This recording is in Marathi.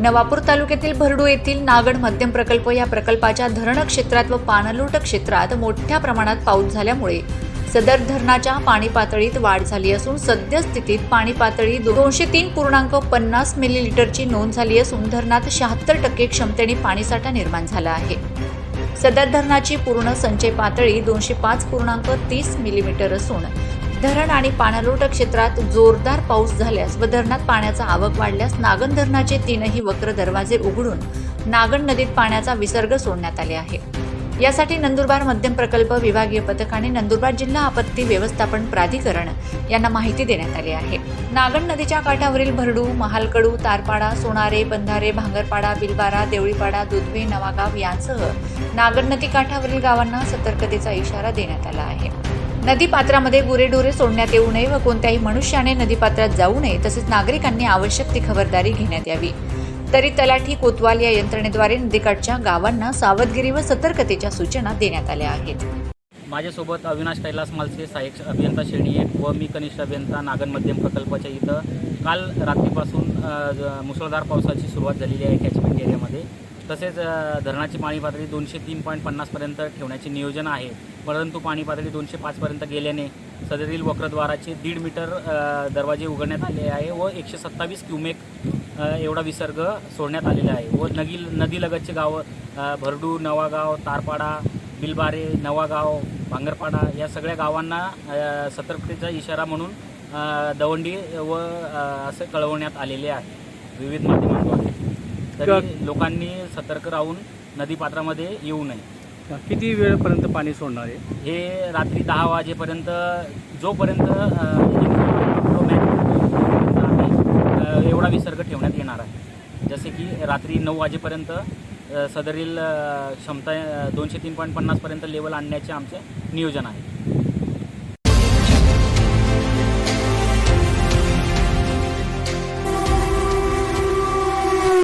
नवापूर तालुक्यातील भरडू येथील नागड मध्यम प्रकल्प या प्रकल्पाच्या धरण क्षेत्रात व पाणलोट क्षेत्रात मोठ्या प्रमाणात पाऊस झाल्यामुळे सदर धरणाच्या पाणी पातळीत वाढ झाली असून सद्यस्थितीत पाणी पातळी दोनशे तीन पूर्णांक पन्नास मिलीलिटरची नोंद झाली असून धरणात शहात्तर टक्के क्षमतेने पाणीसाठा निर्माण झाला आहे. सदर धरणाची पूर्ण संचय पातळी दोनशे पाच पूर्णांक तीस मिलीमीटर असून धरण आणि पाणलोट क्षेत्रात जोरदार पाऊस झाल्यास व धरणात पाण्याचा आवक वाढल्यास नागन धरणाचे तीनही वक्र दरवाजे उघडून नागण नदीत पाण्याचा विसर्ग सोडण्यात आले आहे. यासाठी नंदुरबार मध्यम प्रकल्प विभागीय पथकाने नंदुरबार जिल्हा आपत्ती व्यवस्थापन प्राधिकरण यांना माहिती देण्यात आली आहे. नागण नदीच्या काठावरील भरडू महालकडू तारपाडा सोनारे बंधारे भांगरपाडा बिलबारा देवळीपाडा दुधवे नवागाव यांसह नागण नदी काठावरील गावांना सतर्कतेचा इशारा देण्यात आला आहे. नदीपात्रामध्ये गुरेढोरे सोडण्यात येऊ नये व कोणत्याही मनुष्याने नदीपात्रात जाऊ नये तसेच नागरिकांनी आवश्यक ती खबरदारी घेण्यात यावी. तरी तलाठी कोतवाल या यंत्रणेद्वारे नदीकाठच्या गावांना सावधगिरी व सतर्कतेच्या सूचना देण्यात आल्या आहेत. माझ्यासोबत अविनाश कैलास मालसे सहाय्यक अभियंता श्रेणी एक व मी कनिष्ठ अभियंता नागन मध्यम प्रकल्पाच्या इथं. काल रात्रीपासून मुसळधार पावसाची सुरुवात झालेली आहे कॅचमेंट एरियामध्ये तसेच धरणाची पाणी पातळी दोनशे तीन पॉईंट पन्नासपर्यंत ठेवण्याचे नियोजन आहे. परंतु पाणी पातळी दोनशे पाचपर्यंत गेल्याने सदरील वक्रद्वाराचे दीड मीटर दरवाजे उघडण्यात आले आहे व एकशे सत्तावीस क्युमेक एवढा विसर्ग सोडण्यात आलेला आहे व नदी नदीलगतचे गावं भरडू नवागाव तारपाडा बिलबारे नवागाव भांगरपाडा या सगळ्या गावांना सतर्कतेचा इशारा म्हणून दवंडी व असं असे कळवण्यात आलेले आहे. विविध माध्यमांद्वारे. तरी लोकांनी सतर्क राहून नदीपात्रामध्ये येऊ नये. किती वेळपर्यंत पाणी सोडणार आहे? हे रात्री दहा वाजेपर्यंत जोपर्यंत एवढा विसर्ग ठेवण्यात येणार आहे. जसे की रात्री नऊ वाजेपर्यंत सदरील क्षमता दोनशे तीन पॉईंट पन्नासपर्यंत लेवल आणण्याचे आमचे नियोजन आहे.